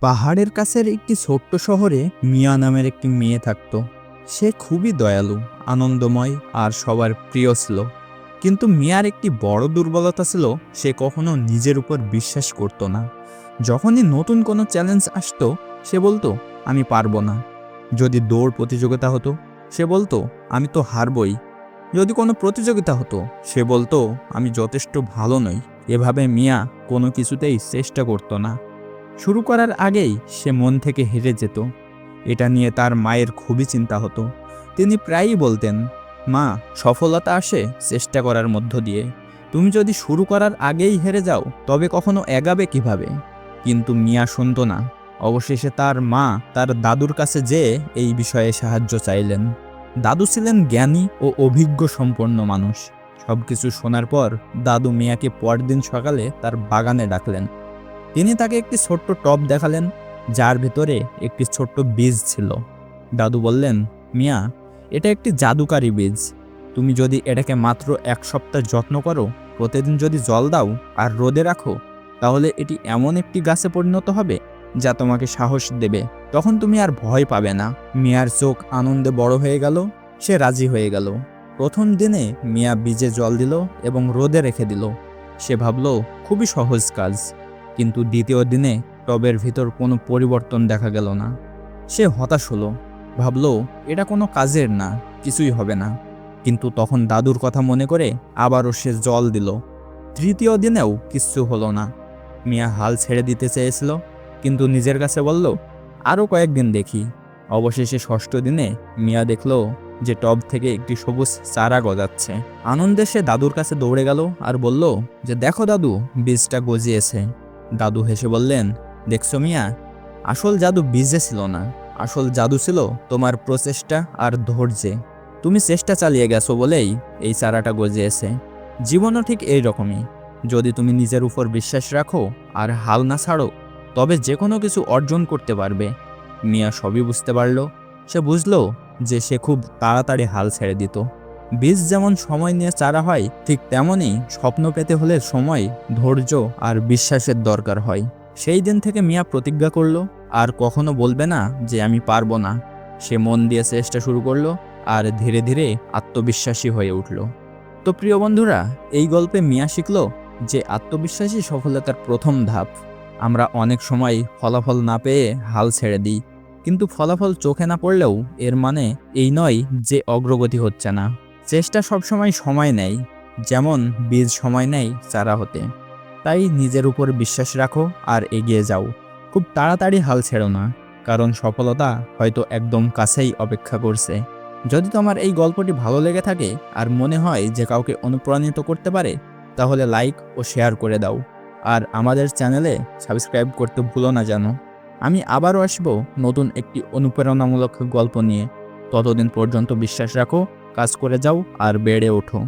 পাহাড়ের কাছের একটি ছোট্ট শহরে মিয়া নামের একটি মেয়ে থাকত। সে খুবই দয়ালু, আনন্দময় আর সবার প্রিয় ছিল। কিন্তু মিয়ার একটি বড় দুর্বলতা ছিল, সে কখনো নিজের উপর বিশ্বাস করত না। যখনই নতুন কোনো চ্যালেঞ্জ আসতো, সে বলতো, আমি পারব না। যদি দৌড় প্রতিযোগিতা হতো, সে বলতো, আমি তো হারবই। যদি কোনো প্রতিযোগিতা হতো, সে বলতো, আমি যথেষ্ট ভালো নই। এভাবে মিয়া কোনো কিছুতেই চেষ্টা করতো না। শুরু করার আগেই সে মন থেকে হেরে যেত। এটা নিয়ে তার মায়ের খুবই চিন্তা হতো। তিনি প্রায়ই বলতেন, মা, সফলতা আসে চেষ্টা করার মধ্য দিয়ে। তুমি যদি শুরু করার আগেই হেরে যাও, তবে কখনো এগাবে কীভাবে? কিন্তু মিয়া শুনতো না। অবশেষে তার মা তার দাদুর কাছে যেয়ে এই বিষয়ে সাহায্য চাইলেন। দাদু ছিলেন জ্ঞানী ও অভিজ্ঞ সম্পন্ন মানুষ। সব কিছু শোনার পর দাদু মিয়াকে পরদিন সকালে তার বাগানে ডাকলেন। তিনি তাকে একটি ছোট্ট টব দেখালেন, যার ভিতরে একটি ছোট্ট বীজ ছিল। দাদু বললেন, মিয়া, এটা একটি জাদুকারী বীজ। তুমি যদি এটাকে মাত্র এক সপ্তাহ যত্ন করো, প্রতিদিন যদি জল দাও আর রোদে রাখো, তাহলে এটি এমন একটি গাছে পরিণত হবে, যা তোমাকে সাহস দেবে। তখন তুমি আর ভয় পাবে না। মিয়ার চোখ আনন্দে বড় হয়ে গেল, সে রাজি হয়ে গেল। প্রথম দিনে মিয়া বীজে জল দিল এবং রোদে রেখে দিল। সে ভাবল, খুবই সহজ কাজ। কিন্তু দ্বিতীয় দিনে টবের ভিতর কোনো পরিবর্তন দেখা গেল না। সে হতাশ হলো, ভাবল, এটা কোনো কাজের না, কিছুই হবে না। কিন্তু তখন দাদুর কথা মনে করে আবারও সে জল দিল। তৃতীয় দিনেও কিচ্ছু হলো না। মিয়া হাল ছেড়ে দিতে চেয়েছিল, কিন্তু নিজের কাছে বলল আরও কয়েকদিন দেখি। অবশেষে ষষ্ঠ দিনে মিয়া দেখল যে টব থেকে একটি সবুজ চারা গজাচ্ছে। আনন্দে সে দাদুর কাছে দৌড়ে গেল আর বলল যে, দেখো দাদু, বীজটা গজিয়েছে। দাদু হেসে বললেন, দেখছ মিয়া, আসল জাদু বীজে ছিল না। আসল জাদু ছিল তোমার প্রচেষ্টা আর ধৈর্যে। তুমি চেষ্টা চালিয়ে গেছো বলেই এই চারাটা গজিয়েছে। জীবনও ঠিক এই রকমই। যদি তুমি নিজের উপর বিশ্বাস রাখো আর হাল না ছাড়ো, তবে যে কোনো কিছু অর্জন করতে পারবে। মিয়া সবই বুঝতে পারল। সে বুঝলো যে সে খুব তাড়াতাড়ি হাল ছেড়ে দিত। বীজ যেমন সময় নিয়ে চারা হয়, ঠিক তেমনই স্বপ্ন পেতে হলে সময়, ধৈর্য আর বিশ্বাসের দরকার হয়। সেই দিন থেকে মিয়া প্রতিজ্ঞা করল, আর কখনো বলবে না যে আমি পারব না। সে মন দিয়ে চেষ্টা শুরু করল আর ধীরে ধীরে আত্মবিশ্বাসী হয়ে উঠল। তো প্রিয় বন্ধুরা, এই গল্পে মিয়া শিখল যে আত্মবিশ্বাসী সফলতার প্রথম ধাপ। আমরা অনেক সময় ফলাফল না পেয়ে হাল ছেড়ে দিই, কিন্তু ফলাফল চোখে না পড়লেও এর মানে এই নয় যে অগ্রগতি হচ্ছে না। চেষ্টা সবসময় সময় নেয় যেমন বীজ সময় নেয় চারা হতে। তাই নিজের উপর বিশ্বাস রাখো আর এগিয়ে যাও। খুব তাড়াতাড়ি হাল ছেড়ো না, কারণ সফলতা হয়তো একদম কাছেই অপেক্ষা করছে। যদি তোমার এই গল্পটি ভালো লেগে থাকে আর মনে হয় যে কাউকে অনুপ্রাণিত করতে পারে, তাহলে লাইক ও শেয়ার করে দাও। আর আমাদের চ্যানেলে সাবস্ক্রাইব করতে ভুলো না জানো আমি আবারও আসব নতুন একটি অনুপ্রেরণামূলক গল্প নিয়ে। ততদিন পর্যন্ত বিশ্বাস রাখো কাজ করে যাও আর বেড়ে ওঠো।